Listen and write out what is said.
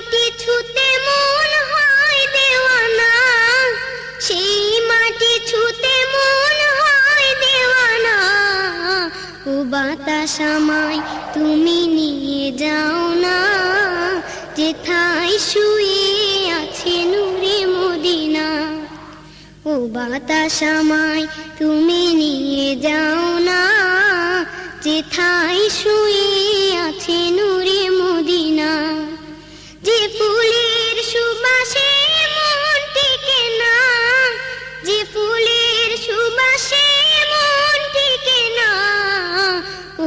মাটি ছুতে মন হয় দেওয়ানা। সেই মাটি ছুতে মন হয় দেওয়ানা। ও বাতাস আমায় তুমি নিয়ে যাও না যেথায় শুয়ে আছে নূরে মদিনা। ও বাতাস আমায় তুমি নিয়ে যাও না যেথায় শুয়ে আছে নূরে